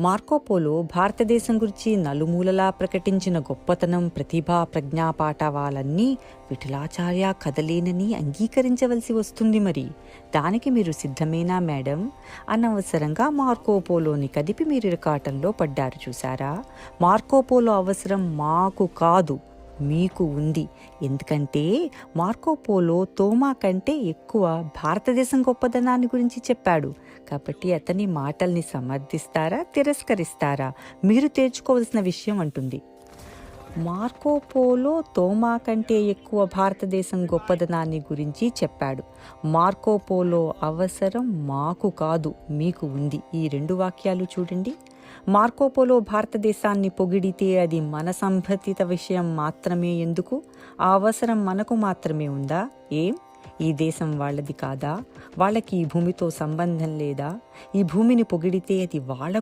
Marco Polo భారతదేశం గురించి నలుమూలలా ప్రకటించిన గొప్పతనం ప్రతిభా ప్రజ్ఞాపాఠవాలన్నీ విఠలాచార్య కదలేనని అంగీకరించవలసి వస్తుంది మరి. దానికి మీరు సిద్ధమేనా మేడం? అనవసరంగా మార్కోపోలోని కదిపి మీరు ఇరకాటంలో పడ్డారు చూసారా మార్కోపోలో అవసరం మాకు కాదు. మీకు ఉంది. ఎందుకంటే మార్కోపోలో తోమా కంటే ఎక్కువ భారతదేశం గొప్పదనాన్ని గురించి చెప్పాడు. కాబట్టి అతని మాటల్ని సమర్థిస్తారా తిరస్కరిస్తారా? మీరు తేర్చుకోవాల్సిన విషయం అంటుంది. మార్కోపోలో తోమా కంటే ఎక్కువ భారతదేశం గొప్పదనాన్ని గురించి చెప్పాడు. మార్కోపోలో అవసరం మాకు కాదు మీకు ఉంది. ఈ రెండు వాక్యాలు చూడండి. మార్కోపోలో భారతదేశాన్ని పొగిడితే అది మన సంబంధిత విషయం మాత్రమే ఎందుకు? ఆ అవసరం మనకు మాత్రమే ఉందా? ఏం? ఈ దేశం వాళ్ళది కాదా? వాళ్ళకి ఈ భూమితో సంబంధం లేదా? ఈ భూమిని పొగిడితే అది వాళ్ళ